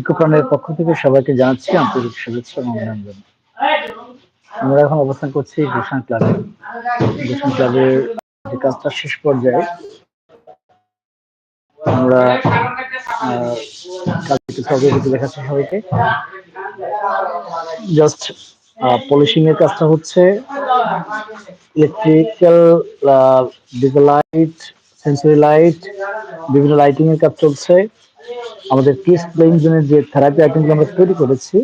ইকোপ্রাণের পক্ষ থেকে সবাইকে জানাচ্ছি আন্তরিক শুভেচ্ছা এবং অভিনন্দন। আমরা এখন অবস্থান করছি গুলশান ক্লাবে। গুলশান ক্লাবের যে কাজটা শেষ পর্যায়ে আমরা কালকে কিছু অগ্রগতি দেখাচ্ছি সবাইকে। জাস্ট পলিশিং এর কাজটা হচ্ছে electrical diesel light sensory light বিভিন্ন লাইটিং এর কাজ চলছে। আমাদের কিস প্লেইং জোনের যে থেরাপি আইটেমগুলো আমরা তৈরি করেছি,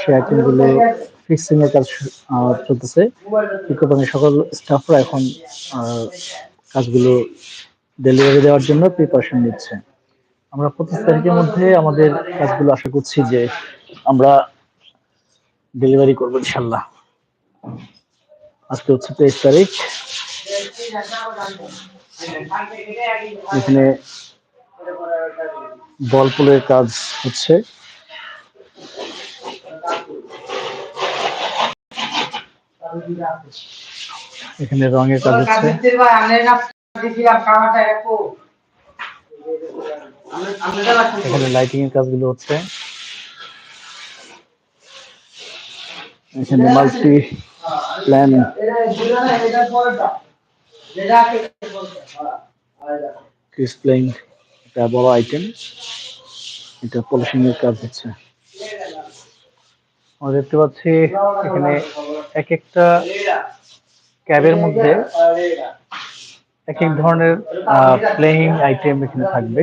সেই আইটেমগুলো ফিক্সিং এর কাজ চলতেছে। ইকোপানের সকল স্টাফরা এখন কাজগুলো ডেলিভারি দেওয়ার জন্য প্রিপারেশন নিচ্ছে। আমরা পঁচিশ তারিখের মধ্যে আমাদের কাজগুলো আশা করছি যে আমরা ডেলিভারি করব ইনশাল্লাহ। আজকে হচ্ছে তেইশ তারিখ। এখানে বল পুলের কাজ হচ্ছে। এখানে রঙের কাজ হচ্ছে। এখানে লাইটিং এর কাজগুলো হচ্ছে। এখানে মাল্টি প্ল্যান ক্রিস প্লেইং একটা বড় আইটেম এটা পলিশিং এর কাজ হচ্ছে। আমরা দেখতে পাচ্ছি এখানে এক একটা ক্যাবের মধ্যে এক এক ধরনের প্লেইং আইটেম এখানে থাকবে।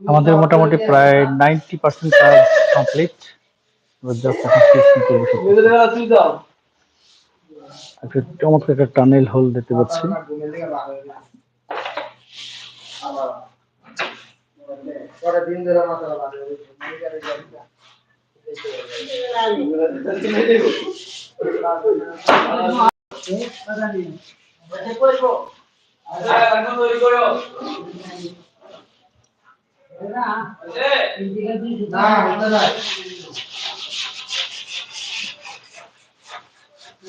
আমাদের মোটামুটি প্রায় নাইনটি পার্সেন্ট কাজ কমপ্লিট জাস্ট এখন ফিক্সিং করব সব। একটা চমৎকার একটা টানেল হোল দেখতে পাচ্ছি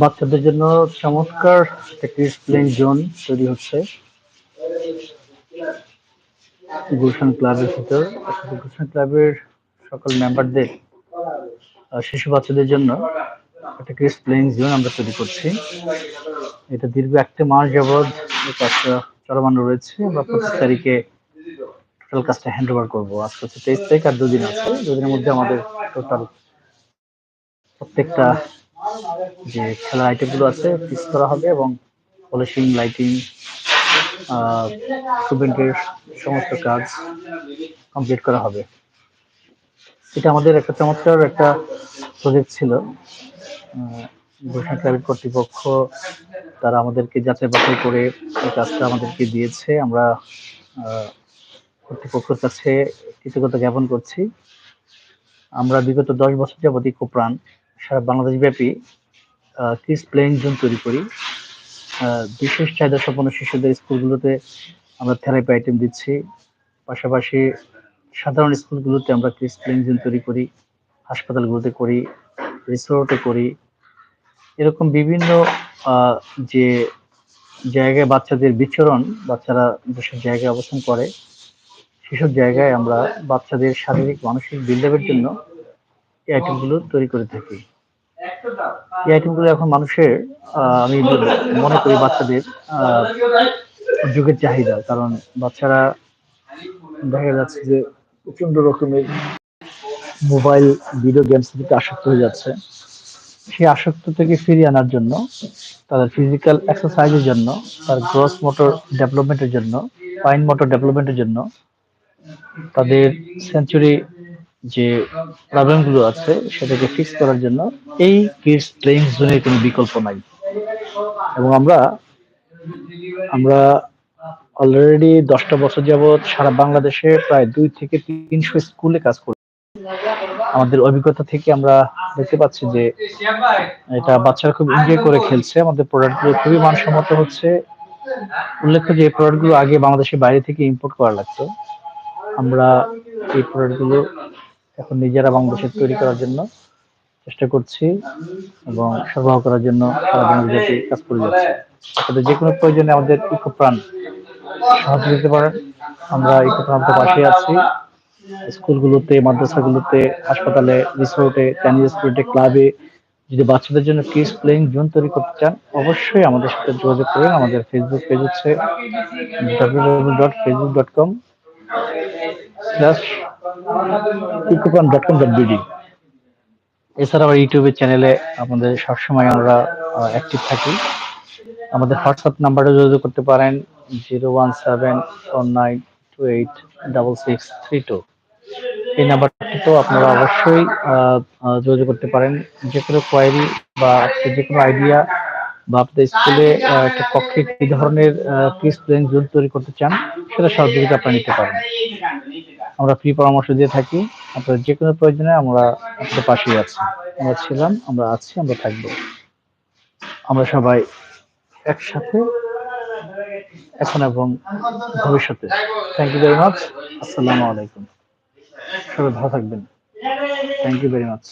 বাচ্চাদের জন্য চমৎকার একটি প্লেইং জোন তৈরি হচ্ছে। গুলশান ক্লাবের ভিতর। গুলশান ক্লাবের সকল মেম্বারদের শিশু বাচ্চাদের জন্য একটা কিডস প্লেইং জোন আমরা তৈরি করছি। এটা দীর্ঘ একটা মাস যাবৎ কাজটা চলমান রয়েছে আমরা পঁচিশ তারিখে টোটাল কাজটা হ্যান্ড ওভার করব। আজকে হচ্ছে তেইশ তারিখ আর দুদিন আছে। দুদিনের মধ্যে আমাদের টোটাল প্রত্যেকটা যে খেলার আইটেমগুলো আছে ফিক্স করা হবে এবং পলিশিং লাইটিং স্টুডেন্টের সমস্ত কাজ কমপ্লিট করা হবে। এটা আমাদের একটা চমৎকার একটা প্রজেক্ট ছিল। কর্তৃপক্ষ, তারা আমাদেরকে যাচাই বাছাই করে এই কাজটা আমাদেরকে দিয়েছে। আমরা কর্তৃপক্ষের কাছে কৃতজ্ঞতা জ্ঞাপন করছি। আমরা বিগত দশ বছর যাবৎ ইকোপ্রাণ সারা বাংলাদেশ ব্যাপী কিস প্লেইং জোন তৈরি করি। বিশেষ চাহিদা সম্পন্ন শিশুদের স্কুলগুলোতে আমরা থেরাপি আইটেম দিচ্ছি। পাশাপাশি সাধারণ স্কুলগুলোতে আমরা কিস প্লেইং জোন তৈরি করি, হাসপাতালগুলোতে করি রিসোর্টে করি। এরকম বিভিন্ন যে জায়গায় বাচ্চাদের বিচরণ, বাচ্চারা যেসব জায়গায় অবস্থান করে, সেসব জায়গায় আমরা বাচ্চাদের শারীরিক, মানসিক বিল্ডআপের জন্য এই আইটেমগুলো তৈরি করে থাকি। এই আইটেমগুলো এখন মানুষের আমি মনে করি বাচ্চাদের যুগের চাহিদা। কারণ বাচ্চারা দেখা যাচ্ছে যে প্রচণ্ড রকমের মোবাইল ভিডিও গেমস থেকে আসক্ত হয়ে যাচ্ছে। সেই আসক্ত থেকে ফিরিয়ে আনার জন্য, তাদের ফিজিক্যাল এক্সারসাইজের জন্য, তার গ্রস মোটর ডেভেলপমেন্টের জন্য ফাইন মোটর ডেভেলপমেন্টের জন্য, তাদের সেঞ্চুরি যে প্রবলেমগুলো আছে, সেটাকে ফিক্স করার জন্য এই কিডস প্লেইং জোনের কোনো বিকল্প নাই। এবং আমরা আমরা অলরেডি দশটা বছর যাবৎ সারা বাংলাদেশে প্রায় দুই থেকে তিনশো স্কুলে কাজ করি। আমাদের অভিজ্ঞতা থেকে আমরা দেখতে পাচ্ছি যে এটা বাচ্চারা খুব এনজয় করে খেলছে। আমাদের প্রোডাক্টগুলো খুবই মানসম্মত হচ্ছে। উল্লেখ্য যে এই প্রোডাক্টগুলো আগে বাংলাদেশের বাইরে থেকে ইম্পোর্ট করা লাগতো। আমরা এই প্রোডাক্টগুলো এখন নিজেরা বাংলাদেশে তৈরি করার জন্য চেষ্টা করছি এবং সরবরাহ করার জন্য বাংলাদেশে কাজ করে যাচ্ছি। যে কোনো প্রয়োজনে আমাদের ইকো প্রাণ সাহায্য দিতে পারেন আমরা ইকো প্রান্তের পাশে আছি। স্কুলগুলোতে, মাদ্রাসাগুলোতে, হাসপাতালে, রিসোর্টে স্কুলে ক্লাবে যদি বাচ্চাদের জন্য কিস প্লেইং জোন তৈরি করতে চান, অবশ্যই আমাদের সাথে যোগাযোগ করুন। আমাদের ফেসবুক পেজ হচ্ছে www.facebook.com slash Ecopran dot com dot BD এছাড়া আমার ইউটিউবের চ্যানেলে আমাদের সবসময় আমরা অ্যাক্টিভ থাকি। আমাদের হোয়াটসঅ্যাপ নাম্বারে যোগাযোগ করতে পারেন। Zero one seven four nine two eight double six three two. এই নাম্বারটিতেও আপনারা অবশ্যই যোগাযোগ করতে পারেন। যে কোনো কোয়ারি বা যে কোনো আইডিয়া বা আপনাদের স্কুলে একটা কক্ষে কি ধরনের পিস প্লেন জোন তৈরি করতে চান, সেটা সহযোগিতা আপনারা নিতে পারেন। আমরা ফ্রি পরামর্শ দিয়ে থাকি। আপনার যে কোনো প্রয়োজনে আমরা আপনাদের পাশেই আছি। আমরা ছিলাম, আমরা আছি, আমরা থাকব। আমরা সবাই একসাথে এখন এবং ভবিষ্যতে। থ্যাংক ইউ ভেরি মাচ আসসালামু আলাইকুম। সবাই ভালো থাকবেন। Thank you very much